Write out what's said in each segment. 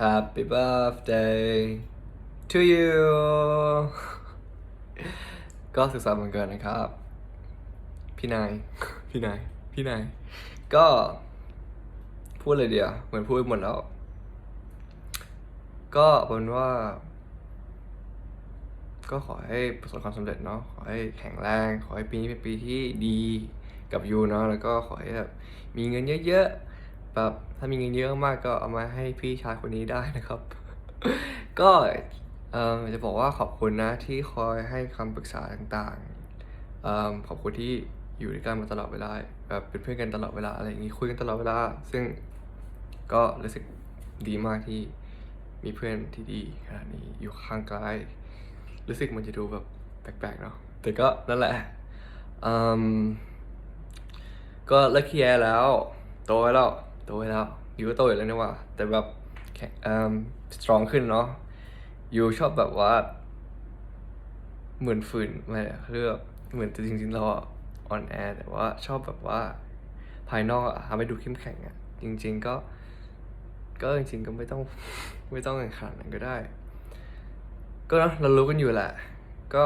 Happy birthday to you ก็สุขสันต์วันเกิดนะครับ พี่นาย พี่นาย พี่นาย ก็พูดเลยเดียวเหมือนพูดหมดแล้ว ก็เอาเป็นว่า ก็ขอให้ประสบความสำเร็จเนาะ ขอให้แข็งแรง ขอให้ปีนี้เป็นปีที่ดีกับยูเนาะ แล้วก็ขอให้แบบมีเงินเยอะๆ แบบถ้ามีเงินเยอะมากก็เอามาให้พี่ชายคนนี้ได้นะครับ ก็เออจะบอกว่าขอบคุณนะที่คอยให้คำปรึกษาต่างๆเอิ่มขอบคุณที่อยู่ด้วยกันมาตลอดเวลาแบบเป็นเพื่อนกันตลอดเวลาอะไรอย่างนี้คุยกันตลอดเวลา ซึ่งก็รู้สึกดีมากที่มีเพื่อนที่ดีขนาดนี้อยู่ข้างกายรู้สึกมันจะดูแบบแปลกๆเนาะแต่ก็นั่นแหละก็เลิกเคลียร์แล้วโตแล้ว โตแล้วอยู่ก็โตอยู่แล้วนี่ว่าแต่แบบแข็งอืมสตรองขึ้นเนาะอยู่ชอบแบบว่า เหมือนฝืนไม่เรียกเหมือนจริงๆเราอ่อนแอแต่ว่าชอบแบบว่า ภายนอกอะทำให้ดูเข้มแข็งอะจริง ๆก็ ก็จริงๆก็ไม่ต้องไม่ต้องแขนาดนั้นก็ได้ ก็เนะเรารู้กันอยู่แหละ ก็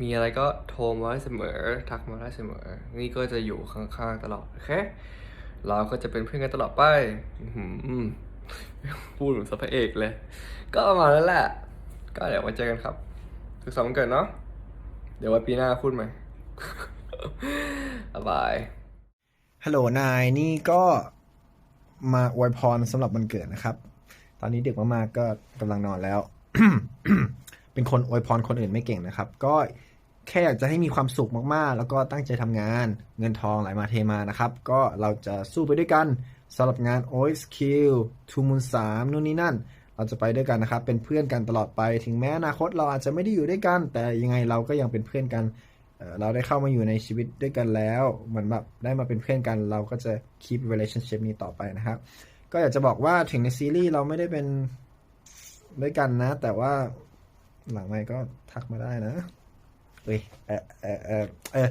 มีอะไรก็โทรมาได้เสมอ ทักมาได้เสมอ นี่ก็จะอยู่ข้างๆตลอด โอเค เราก็จะเป็นเพื่อนกันตลอดไปพูดเหมือนสัพพระเอกเลย ก็ประมาณนั้นแหละ ก็เดี๋ยวมาเจอกันครับสุขสันต์วันเกิดเนาะ เดี๋ยวไว้ปีหน้าพูดใหม่บาย ฮัลโหลนายนี่ก็มาอวยพรสำหรับวันเกิดนะครับ ตอนนี้เดึกมากๆก็กำลังนอนแล้ว เป็นคนอวยพรคนอื่นไม่เก่งนะครับ ก็ แค่อยากจะให้มีความสุขมากๆ แล้วก็ตั้งใจทำงานเงินทองไหลมาเทมานะครับ ก็เราจะสู้ไปด้วยกันสำหรับงาน o i s Q ทูมูลสามนู่นนี่นั่น เราจะไปด้วยกันนะครับ เป็นเพื่อนกันตลอดไป ถึงแม้อนาคตเราอาจจะไม่ได้อยู่ด้วยกัน แต่ยังไงเราก็ยังเป็นเพื่อนกันเอ่อเราได้เข้ามาอยู่ในชีวิตด้วยกันแล้วเหมือนแบบได้มาเป็นเพื่อนกัน เราก็จะ keep relationship นี้ต่อไปนะครับ ก็อยากจะบอกว่าถึงในซีรีส์เราไม่ได้เป็นด้วยกันนะ แต่ว่าหลังไม่ก็ทักมาได้นะ เอ้ยเออเออเออเออ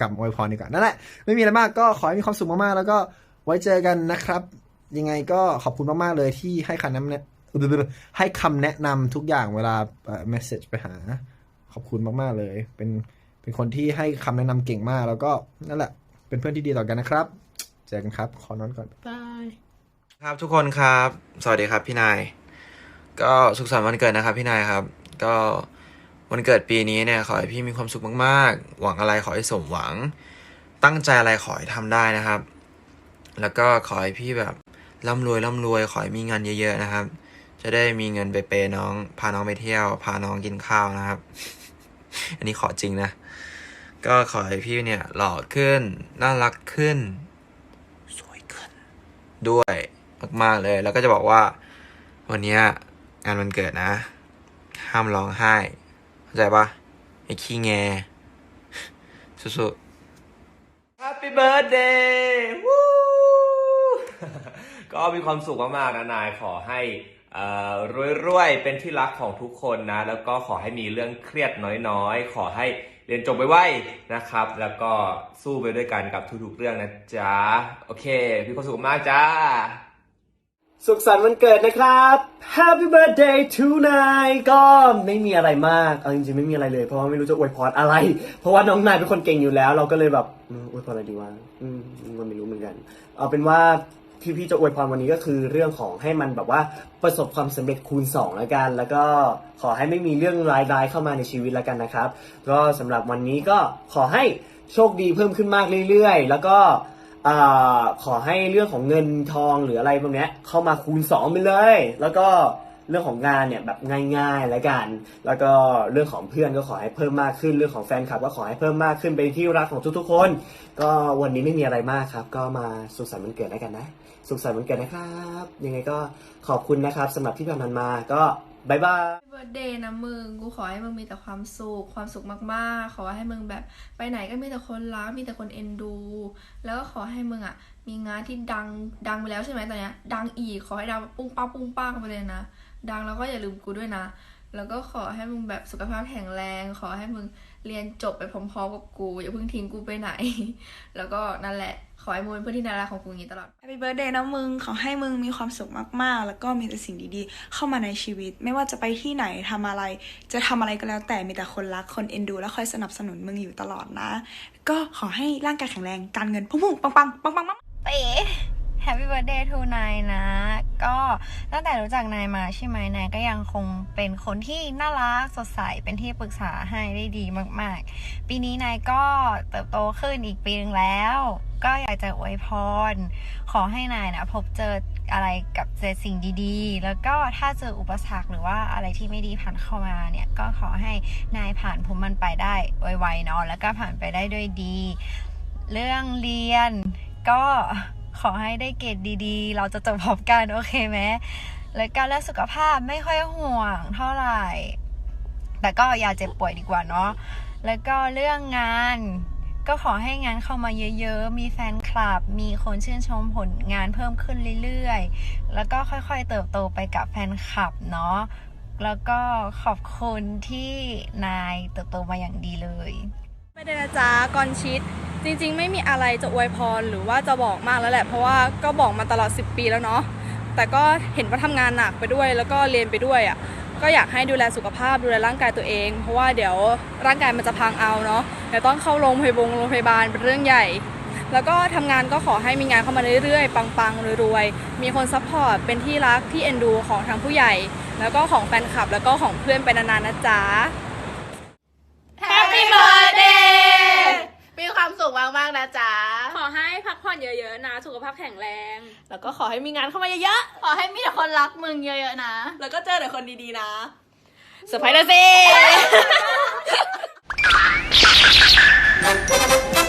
กลับมาอวยพรดีกว่านั่นแหละไม่มีอะไรมากก็ขอให้มีความสุขมากๆแล้วก็ไว้เจอกันนะครับ ยังไงก็ขอบคุณมากๆเลยที่ให้คำแนะนำให้คำแนะนำทุกอย่างเวลาเอ่อ message ไปหา ขอบคุณมากๆเลย เป็นเป็นคนที่ให้คำแนะนำเก่งมากแล้วก็นั่นแหละ เป็นเพื่อนที่ดีต่อกันนะครับ เจอกันครับ ขอนอนก่อนบายครับทุกคนครับ สวัสดีครับพี่นาย ก็สุขสันต์วันเกิดนะครับพี่นายครับ ก็ วันเกิดปีนี้เนี่ยขอให้พี่มีความสุขมากๆ หวังอะไรขอให้สมหวัง ตั้งใจอะไรขอให้ทำได้นะครับ แล้วก็ขอให้พี่แบบร่ำรวยร่ำรวยขอให้มีเงินเยอะ ๆ นะครับ จะได้มีเงินไปเปย์น้อง พาน้องไปเที่ยว พาน้องกินข้าวนะครับ อันนี้ขอจริงนะ ก็ขอให้พี่เนี่ยหล่อขึ้น น่ารักขึ้น สวยขึ้น ด้วยมากๆเลย แล้วก็จะบอกว่า วันนี้งานวันเกิดนะ ห้ามร้องไห้ เข้าใจปะไอ้ขี้แงสุดๆ Happy birthday ก็มีความสุขมากๆนะนายขอให้รวยๆ เป็นที่รักของทุกคนนะ แล้วก็ขอให้มีเรื่องเครียดน้อยๆ ขอให้เรียนจบไปไวนะครับ แล้วก็สู้ไปด้วยกันกับทุกๆเรื่องนะจ๊ะ โอเคมีความสุขมากจ้า สุขสันต์วันเกิดนะครับ Happy birthday tonight ก็ไม่มีอะไรมาก เอาจริงๆไม่มีอะไรเลย เพราะว่าไม่รู้จะอวยพรอะไร เพราะว่าน้องนายเป็นคนเก่งอยู่แล้ว เราก็เลยแบบอืมอวยพรอะไรดีวะอืมมันไม่รู้เหมือนกัน เอาเป็นว่าที่พี่จะอวยพรวันนี้ก็คือเรื่องของให้มันแบบว่าประสบความสำเร็จคูณ2แล้วกัน แล้วก็ขอให้ไม่มีเรื่องร้ายๆเข้ามาในชีวิตแล้วกันนะครับ ก็สำหรับวันนี้ก็ขอให้โชคดีเพิ่มขึ้นมากเรื่อยๆ แล้วก็ อขอให้เรื่องของเงินทองหรืออะไรพวกเนี้ยเข้ามาคูณสองไปเลย แล้วก็เรื่องของงานเนี่ยแบบง่ายๆแล้วกัน แล้วก็เรื่องของเพื่อนก็ขอให้เพิ่มมากขึ้น เรื่องของแฟนคลับก็ขอให้เพิ่มมากขึ้นเป็นที่รักของทุกๆคน ก็วันนี้ไม่มีอะไรมากครับ ก็มาสุขสันต์วันเกิดแล้วกันนะ สุขสันต์วันเกิดนะครับ ยังไงก็ขอบคุณนะครับสำหรับที่ผ่านมา ก็ บายบายเบิร์ดเดย์นะมึง กูขอให้มึงมีแต่ความสุข ความสุขมากๆ ขอให้มึงแบบไปไหนก็มีแต่คนรัก มีแต่คนเอ็นดู แล้วก็ขอให้มึงอะ มีงานที่ดัง ดังไปแล้วใช่ไหมตอนเนี้ย ดังอีก ขอให้ดังปุ้งป้าปุ้งป้างไปเลยนะ ดังแล้วก็อย่าลืมกูด้วยนะ แล้วก็ขอให้มึงแบบสุขภาพแข็งแรง ขอให้มึงเรียนจบไปพร้อมๆกับกูอย่าเพิ่งทิ้งกูไปไหน แล้วก็นั่นแหละ ขอให้มึงเป็นเพื่อนที่น่ารักของกูอย่างนี้ตลอดแฮปปี้เบิร์ดเดย์นะมึง ขอให้มึงมีความสุขมากๆ แล้วก็มีแต่สิ่งดีๆ เข้ามาในชีวิต ไม่ว่าจะไปที่ไหนทำอะไร จะทำอะไรก็แล้วแต่มีแต่คนรักคนเอ็นดู และคอยสนับสนุนมึงอยู่ตลอดนะ ก็ขอให้ร่างกายแข็งแรงการเงินพุ่งๆปังๆปังๆปังๆปังๆเป๋ Happy Birthday to นายนะ ก็ตั้งแต่รู้จักนายมาใช่ไหมนายก็ยังคงเป็นคนที่น่ารักสดใสเป็นที่ปรึกษาให้ได้ดีมาก ๆ ปีนี้นายก็เติบโตขึ้นอีกปีนึงแล้ว ก็อยากจะอวยพร ขอให้นายนะพบเจออะไรกับเจอสิ่งดีๆ แล้วก็ถ้าเจออุปสรรคหรือว่าอะไรที่ไม่ดีผ่านเข้ามาเนี่ย ก็ขอให้นายผ่านพ้นมันไปได้ไวๆเนาะแล้วก็ผ่านไปได้ด้วยดี เรื่องเรียนก็ ขอให้ได้เกรดดีๆ เราจะจบพร้อมกันโอเคไหมแล้วก็เรื่องสุขภาพไม่ค่อยห่วงเท่าไหร่ แต่ก็อย่าเจ็บป่วยดีกว่าเนาะแล้วก็เรื่องงานก็ขอให้งานเข้ามาเยอะๆ มีแฟนคลับ มีคนชื่นชมผลงานเพิ่มขึ้นเรื่อยๆ แล้วก็ค่อยๆ เติบโตไปกับแฟนคลับเนาะ แล้วก็ขอบคุณที่นายเติบโตมาอย่างดีเลย ไม่ได้นะจ๊ะกอนชิด จริง ๆ ไม่มีอะไรจะอวยพรหรือว่าจะบอกมากแล้วแหละ เพราะว่าก็บอกมาตลอด 10 ปีแล้วเนาะแต่ก็เห็นว่าทำงานหนักไปด้วย แล้วก็เรียนไปด้วยอะ่ะก็อยากให้ดูแลสุขภาพดูแลร่างกายตัวเอง เพราะว่าเดี๋ยวร่างกายมันจะพังเอาเนาะเดี๋ยวต้องเข้าโรงพยาบาลโรงพยาบาลเป็นเรื่องใหญ่ แล้วก็ทำงานก็ขอให้มีงานเข้ามาเรื่อยๆ ปังๆรวยๆมีคนซัพพอร์ตเป็นที่รักที่เอ็นดูของทางผู้ใหญ่ แล้วก็ของแฟนคลับแล้วก็ของเพื่อนไปนานๆนะจ๊ะ มีความสุขมากๆนะจ๊ะ ขอให้พักผ่อนเยอะๆนะ สุขภาพแข็งแรง แล้วก็ขอให้มีงานเข้ามาเยอะๆขอให้มีแต่คนรักมึงเยอะๆนะ แล้วก็เจอแต่คนดีๆนะเซอร์ไพรส์นะสิ